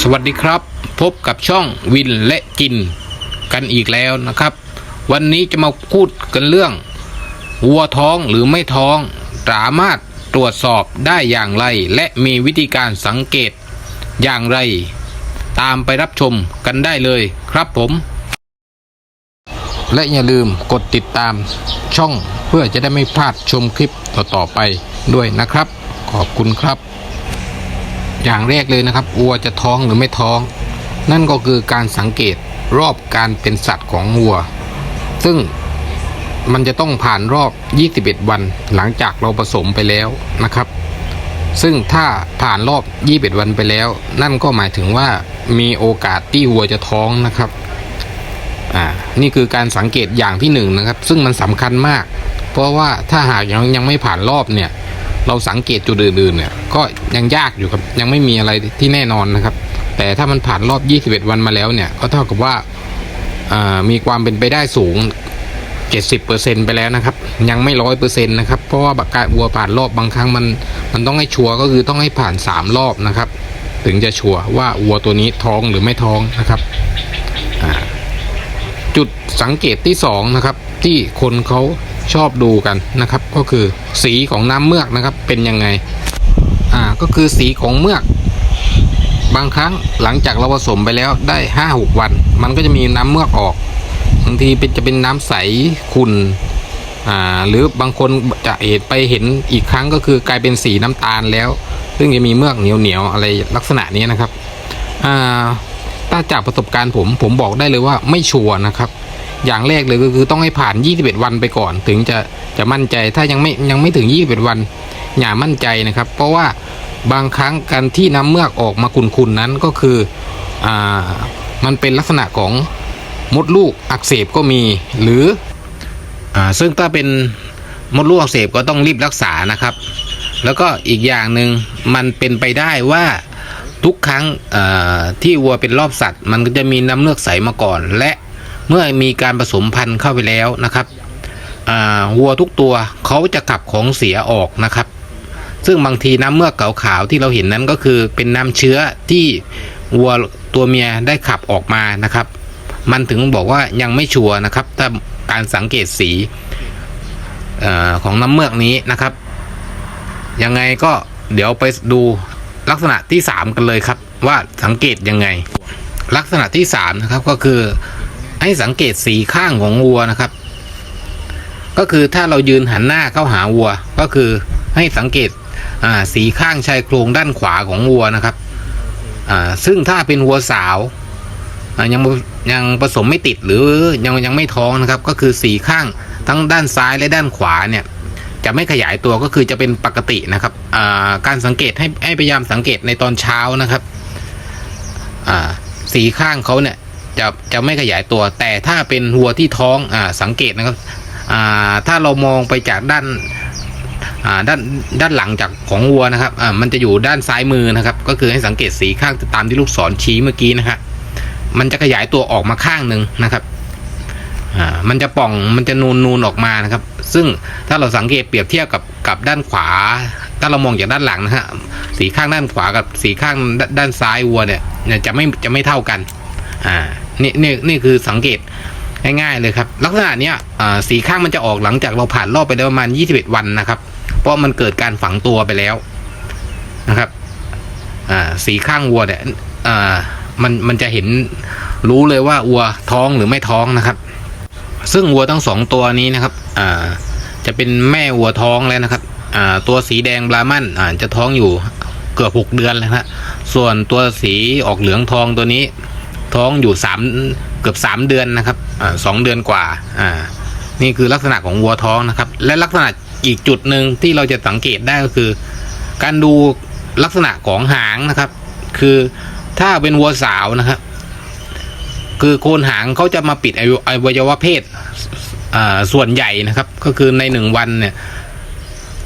สวัสดีครับ พบกับช่องวินและกินกันอีกแล้วนะครับ วันนี้จะมาพูดกันเรื่อง วัวท้องหรือไม่ท้อง สามารถตรวจสอบได้อย่างไร และมีวิธีการสังเกตอย่างไร ตามไปรับชมกันได้เลยครับผม และอย่าลืมกดติดตามช่องเพื่อจะได้ไม่พลาดชมคลิปต่อๆไปด้วยนะครับ ขอบคุณครับ อย่างแรกเลยนะครับวัวจะท้องหรือไม่ท้อง นั่นก็คือการสังเกตรอบการเป็นสัตว์ของวัว ซึ่งมันจะต้องผ่านรอบ 21 วันหลังจากเราผสมไปแล้วนะครับ ซึ่งถ้าผ่านรอบ 21 วันไปแล้ว นั่นก็หมายถึงว่ามีโอกาสที่วัวจะท้องนะครับ อ่า นี่คือการสังเกตอย่างที่หนึ่งนะครับ ซึ่งมันสำคัญมาก เพราะว่าถ้าหากยังยังไม่ผ่านรอบเนี่ย เราสังเกตจุดอื่นๆเนี่ยก็ยังยากอยู่ครับยังไม่มีอะไรที่แน่นอนนะครับ แต่ถ้ามันผ่านรอบ 21 วันมาแล้วเนี่ยก็เท่ากับว่าามีความเป็นไปได้สูง 70%ไปแล้วนะครับ ยังไม่ร้อยเปอร์เซ็นต์นะครับ เพราะว่าบักกาวัวผ่านรอบบางครั้งมันมันต้องให้ชัวร์ก็คือต้องให้ผ่าน 3 รอบนะครับ ถึงจะชัวร์ว่าวัวตัวนี้ท้องหรือไม่ท้องนะครับจุดสังเกตที่สองนะครับที่คนเขา ชอบดูกันนะครับ ก็คือสีของน้ำเมือกนะครับเป็นยังไงอ่าก็คือสีของเมือก บางครั้งหลังจากเราผสมไปแล้วได้ห้าหกวัน มันก็จะมีน้ำเมือกออกบางทีเป็นจะเป็นน้ำใสขุ่นอ่าหรือบางคนจะเห็นไปเห็นอีกครั้งก็คือกลายเป็นสีน้ำตาลแล้ว ซึ่งจะมีเมือกเหนียวเหนียวอะไรลักษณะนี้นะครับอ่าถ้าจากประสบการณ์ผมผมบอกได้เลยว่าไม่ชัวร์นะครับ อย่างแรกเลยก็คือต้องให้ผ่าน 21 วันไปก่อน ถึงจะจะมั่นใจถ้ายังไม่ยังไม่ถึง 21 วันอย่ามั่นใจนะครับ เพราะว่าบางครั้งการที่น้ำเมือกออกมาขุ่นๆนั้นก็คืออ่ามันเป็นลักษณะของมดลูกอักเสบก็มีหรืออ่าซึ่งถ้าเป็นมดลูกอักเสบก็ต้องรีบรักษานะครับ แล้วก็อีกอย่างหนึ่งมันเป็นไปได้ว่าทุกครั้งที่วัวเป็นรอบสัตว์ มันก็จะมีน้ำเลือกใสมาก่อน และ เมื่อมีการผสมพันธุ์เข้าไปแล้วนะครับวัวทุกตัวเขาจะขับของเสียออกนะครับ ซึ่งบางทีน้ำเมือกขาวๆที่เราเห็นนั้นก็คือเป็นน้ำเชื้อที่วัวตัวเมียได้ขับออกมานะครับ มันถึงบอกว่ายังไม่ชัวร์นะครับ ถ้าการสังเกตสีออของน้ำเมือกนี้นะครับ ยังไงก็เดี๋ยวไปดูลักษณะที่ 3 กันเลยครับ ว่าสังเกตยังไง ลักษณะที่3นะครับก็คือ ให้สังเกตสีข้างของวัวนะครับ ก็คือถ้าเรายืนหันหน้าเข้าหาวัว ก็คือให้สังเกตสีข้างชายโครงด้านขวาของวัวนะครับซึ่งถ้าเป็นวัวสาวยังยังผสมไม่ติดหรือยังยังไม่ท้องนะครับ ก็คือสีข้างทั้งด้านซ้ายและด้านขวาเนี่ยจะไม่ขยายตัวก็คือจะเป็นปกตินะครับการสังเกตให้ให้พยายามสังเกตในตอนเช้านะครับสีข้างเขาเนี่ย จะจะไม่ขยายตัว แต่ถ้าเป็นวัวที่ท้องอ่าสังเกตนะครับอ่าถ้าเรามองไปจากด้านอ่าด้านด้านหลังจากของวัวนะครับอ่ามันจะอยู่ด้านซ้ายมือนะครับ ก็คือให้สังเกตสีข้างตามที่ลูกศรชี้เมื่อกี้นะครับมันจะขยายตัวออกมาข้างหนึ่งนะครับอ่ามันจะป่องมันจะนูนนูนออกมานะครับ ซึ่งถ้าเราสังเกตเปรียบเทียบกับกับด้านขวา ถ้าเรามองจากด้านหลังนะฮะสีข้างด้านขวากับสีข้างด้านซ้ายวัวเนี่ยจะไม่จะไม่เท่ากันอ่า นี่นี่นี่คือสังเกตง่ายๆเลยครับ ลักษณะเนี้ยสีข้างมันจะออกหลังจากเราผ่านรอบไปแล้ประมาณ 21 วันนะครับ เพราะมันเกิดการฝังตัวไปแล้วนะครับสีข้างวัวเนี่ยมันมันจะเห็นรู้เลยว่าวัวท้องหรือไม่ท้องนะครับ ซึ่งวัวทั้งสองตัวนี้นะครับจะเป็นแม่วัวท้องแล้วนะครับตัวสีแดงบรามันอ่าจะท้องอยู่เกือบหกเดือนแล้วนะส่วนตัวสีออกเหลืองทองตัวนี้ ท้องอยู่สามเกือบสามเดือนนะครับอ่าสองเดือนกว่าอ่า นี่คือลักษณะของวัวท้องนะครับ และลักษณะอีกจุดหนึ่งที่เราจะสังเกตได้ก็คือ การดูลักษณะของหางนะครับ คือถ้าเป็นวัวสาวนะครับ คือโคนหางเขาจะมาปิดอวัยวะเพศส่วนใหญ่นะครับ ก็คือในหนึ่งวันเนี่ย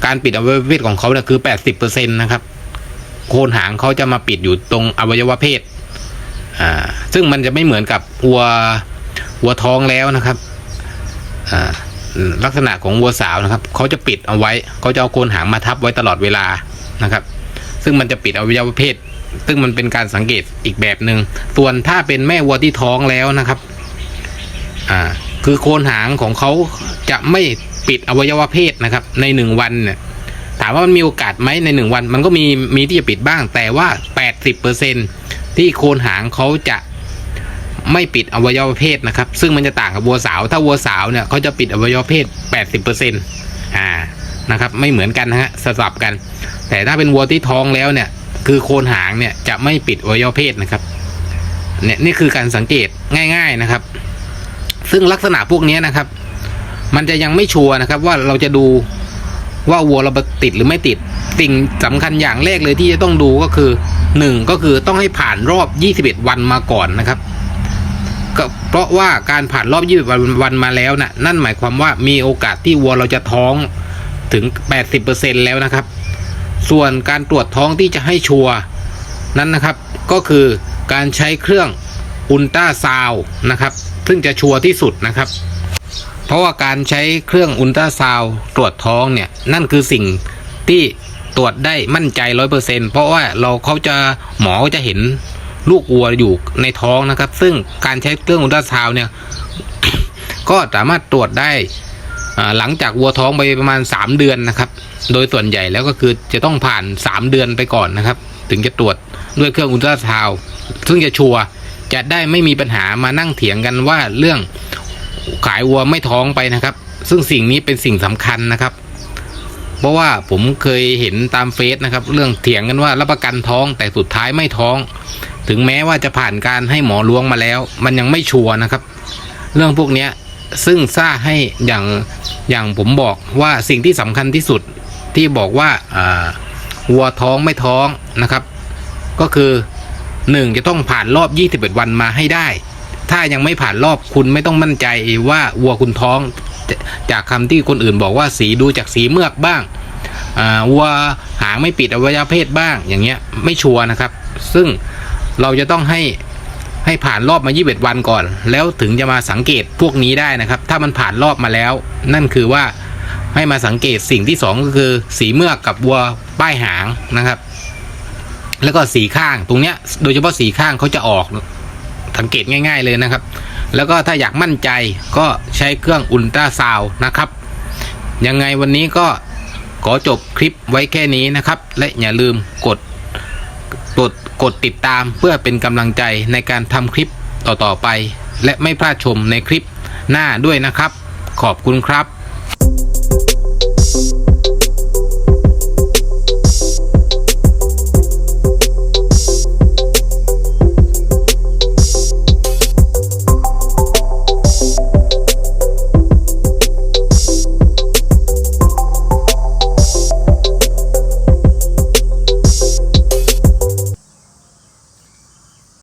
การปิดอวัยวะเพศของเขาเนี่ยคือแปดสิบเปอร์เซ็นต์นะครับ โคนหางเขาจะมาปิดอยู่ตรงอวัยวะเพศ อ่าซึ่งมันจะไม่เหมือนกับวัววัวท้องแล้วนะครับอ่าลักษณะของวัวสาวนะครับเขาจะปิดเอาไว้เขาจะเอาโคนหางมาทับไว้ตลอดเวลานะครับ ซึ่งมันจะปิดอวัยวะเพศ ซึ่งมันเป็นการสังเกตอีกแบบหนึ่งส่วนถ้าเป็นแม่วัวที่ท้องแล้วนะครับอ่าคือโคนหางของเขาจะไม่ปิดอวัยวะเพศนะครับ ในหนึ่งวันเนี่ยถามว่ามันมีโอกาสไหมในหนึ่งวัน มันก็มีมีที่จะปิดบ้างแต่ว่า 80% ที่โคนหางเขาจะไม่ปิดอวัยวะเพศนะครับ ซึ่งมันจะต่างกับวัวสาว ถ้าวัวสาวเนี่ยเขาจะปิดอวัยวะเพศ 80%อ่านะครับไม่เหมือนกันนะฮะสลับกัน แต่ถ้าเป็นวัวที่ท้องแล้วเนี่ย คือโคนหางเนี่ยจะไม่ปิดอวัยวะเพศนะครับเนี่ยนี่คือการสังเกตง่าย ๆนะครับ ซึ่งลักษณะพวกนี้นะครับ มันจะยังไม่ชัวร์นะครับ ว่าเราจะดูว่าวัวเราติดหรือไม่ติดสิ่งสำคัญอย่างแรกเลยที่จะต้องดูก็คือ หนึ่งก็คือต้องให้ผ่านรอบ 21 วันมาก่อนนะครับก็เพราะว่าการผ่านรอบ 21วันวันมาแล้วนะ่ะนั่นหมายความว่ามีโอกาสที่วัวเราจะท้องถึง 80%แล้วนะครับ ส่วนการตรวจท้องที่จะให้ชัวร์นั้นนะครับ ก็คือการใช้เครื่องอุลตราซาวน์นะครับ ซึ่งจะชัวร์ที่สุดนะครับ เพราะว่าการใช้เครื่องอุลตราซาวน์ตรวจท้องเนี่ยนั่นคือสิ่งที่ ตรวจได้มั่นใจร้อยเปอร์เซ็นเพราะว่าเราเขาจะหมอจะเห็นลูกวัวอยู่ในท้องนะครับ ซึ่งการใช้เครื่องอุลตราซาวเนี่ย ก็สามารถตรวจได้หลังจากวัวท้องไปประมาณ 3 เดือนนะครับ โดยส่วนใหญ่แล้วก็คือจะต้องผ่าน 3 เดือนไปก่อนนะครับ ถึงจะตรวจด้วยเครื่องอุลตราซาวซึ่งจะชัวร์จะได้ไม่มีปัญหามานั่งเถียงกันว่าเรื่องขายวัวไม่ท้องไปนะครับ ซึ่งสิ่งนี้เป็นสิ่งสำคัญนะครับ เพราะว่าผมเคยเห็นตามเฟซนะครับ เรื่องเถียงกันว่ารับประกันท้องแต่สุดท้ายไม่ท้อง ถึงแม้ว่าจะผ่านการให้หมอล้วงมาแล้ว มันยังไม่ชัวร์นะครับ เรื่องพวกนี้ซึ่งซ่าให้อย่างอย่างผมบอกว่าสิ่งที่สำคัญที่สุดที่บอกว่าอ่าวัวท้องไม่ท้องนะครับ ก็คือหนึ่งจะต้องผ่านรอบ 21 วันมาให้ได้ ถ้ายังไม่ผ่านรอบคุณไม่ต้องมั่นใจว่าวัวคุณท้อง จากคำที่คนอื่นบอกว่าสีดูจากสีเมือกบ้างอ่าวัวหางไม่ปิดอวัยวะเพศบ้างอย่างเงี้ยไม่ชัวร์นะครับ ซึ่งเราจะต้องให้ให้ผ่านรอบมา 21 วันก่อน แล้วถึงจะมาสังเกตพวกนี้ได้นะครับ ถ้ามันผ่านรอบมาแล้ว นั่นคือว่าให้มาสังเกตสิ่งที่สองก็คือสีเมือกกับวัวป้ายหางนะครับ แล้วก็สีข้างตรงเนี้ยโดยเฉพาะสีข้างเขาจะออกสังเกตง่าย ๆเลยนะครับ แล้วก็ถ้าอยากมั่นใจก็ใช้เครื่องอุลตราซาวน์นะครับ ยังไงวันนี้ก็ขอจบคลิปไว้แค่นี้นะครับ และอย่าลืมกดกดกดติดตามเพื่อเป็นกำลังใจในการทำคลิปต่อๆไป และไม่พลาดชมในคลิปหน้าด้วยนะครับ ขอบคุณครับ